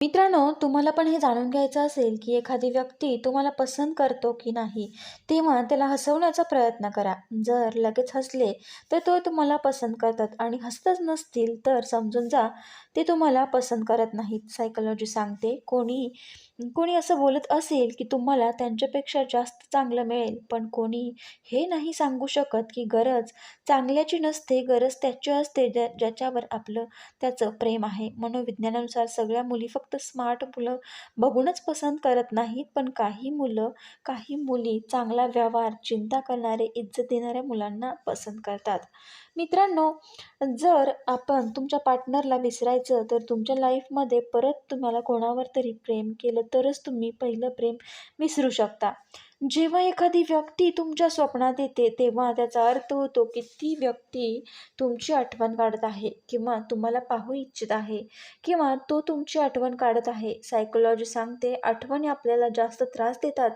मित्रांनो तुम्हाला पण हे जाणून घ्यायचं असेल की एखादी व्यक्ती तुम्हाला पसंत करतो की नाही तेव्हा त्याला हसवण्याचा प्रयत्न करा. जर लगेच हसले तर तो तुम्हाला पसंत करतात आणि हसतच नसतील तर समजून जा ते तुम्हाला पसंत करत नाहीत सायकोलॉजी सांगते. कोणी कोणी असं बोलत असेल की तुम्हाला त्यांच्यापेक्षा जास्त चांगलं मिळेल पण कोणी हे नाही सांगू शकत की गरज चांगल्याची नसते गरज त्याची असते ज्या ज्याच्यावर आपलं त्याचं प्रेम आहे. मनोविज्ञानानुसार सगळ्या मुली फक्त फक्त स्मार्ट मुलं बघूनच पसंत करत नाहीत पण काही मुलं काही मुली चांगला व्यवहार चिंता करणारे इज्जत देणाऱ्या मुलांना पसंत करतात. मित्रांनो जर आपण तुमच्या पार्टनरला विसरायचं तर तुमच्या लाईफमध्ये परत तुम्हाला कोणावर तरी प्रेम केलं तरच तुम्ही पहिलं प्रेम विसरू शकता. जेव्हा एखादी व्यक्ती तुमच्या स्वप्नात येते तेव्हा त्याचा अर्थ होतो की ती व्यक्ती तुमची आठवण काढत आहे किंवा तुम्हाला पाहू इच्छित आहे किंवा तो तुमची आठवण काढत आहे. सायकोलॉजी सांगते आठवणी आपल्याला जास्त त्रास देतात.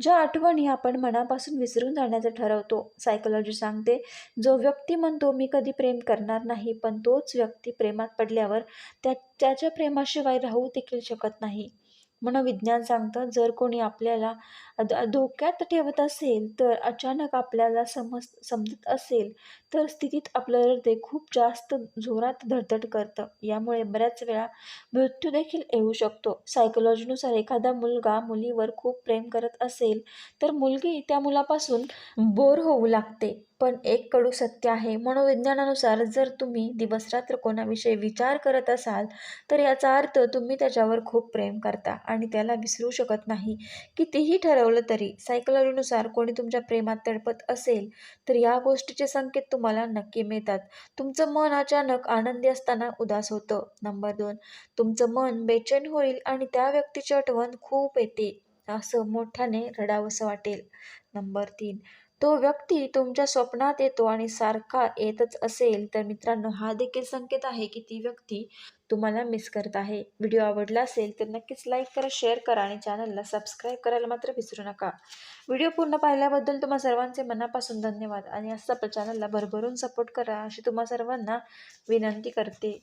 ज्या आठवणी आपण मनापासून विसरून जाण्याचं ठरवतो सायकोलॉजी सांगते जो व्यक्ती म्हणतो मी कधी प्रेम करणार नाही पण तोच व्यक्ती प्रेमात पडल्यावर त्या त्याच्या प्रेमाशिवाय राहू देखील शकत नाही. मनोविज्ञान सांगतं जर कोणी आपल्याला धोक्यात ठेवत असेल तर अचानक आपल्याला समज समजत असेल तर स्थितीत आपलं हृदय खूप जास्त जोरात धडधड करतं. यामुळे बऱ्याच वेळा मृत्यू देखील येऊ शकतो. सायकोलॉजीनुसार एखादा मुलगा मुलीवर खूप प्रेम करत असेल तर मुलगी त्या मुलापासून बोर होऊ लागते. पण एक कडू सत्य आहे. मनोविज्ञानानुसार जर तुम्ही दिवसरात्र कोणाविषयी विचार करत असाल तर याचा अर्थ तुम्ही त्याच्यावर खूप प्रेम करता आणि त्याला विसरू शकत नाही. कितीही ठरवलं तरी सायकोलॉजीनुसार कोणी तुमच्या प्रेमात तडपत असेल तर या गोष्टीचे संकेत तुम्हाला नक्की मिळतात. तुमचं मन अचानक आनंदी असताना उदास होतं. नंबर दोन तुमचं मन बेचैन होईल आणि त्या व्यक्तीची आठवण खूप येते असं मोठ्याने रडावंसं वाटेल. नंबर तीन तो व्यक्ती तुमच्या स्वप्नात येतो आणि सारखा येतच असेल तर मित्रांनो हा देखील संकेत आहे की ती व्यक्ती तुम्हाला मिस करत आहे. व्हिडिओ आवडला असेल तर नक्कीच लाईक करा शेअर करा आणि चॅनलला सबस्क्राईब करायला मात्र विसरू नका. व्हिडिओ पूर्ण पाहिल्याबद्दल तुम्हा सर्वांचे मनापासून धन्यवाद आणि असं आपल्या चॅनलला भरभरून सपोर्ट करा अशी तुम्हा सर्वांना विनंती करते.